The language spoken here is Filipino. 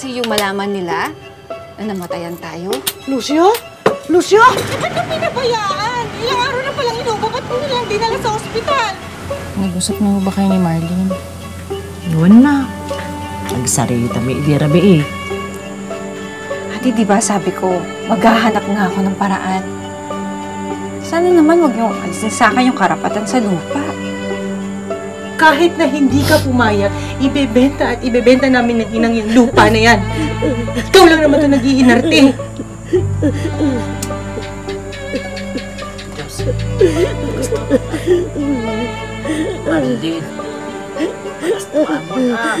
kasi yung malaman nila na namatayan tayo. Lucio? Lucio? Ano pinabayaan? Ilang araw na palang inubo, ba't mo nilang dinala sa ospital? Nag-usap na ba kayo ni Marlene? Yun na. Nagsarili kami ibirabi eh. Ate, di ba sabi ko, maghahanap nga ako ng paraan. Sana naman wag yung alisin sa akin yung karapatan sa lupa. Kahit na hindi ka pumayag, ibebenta at ibebenta namin ng inang yung lupa na yan. Ikaw lang naman ito nag-iinarte. Marlene. Gustuhan mo na.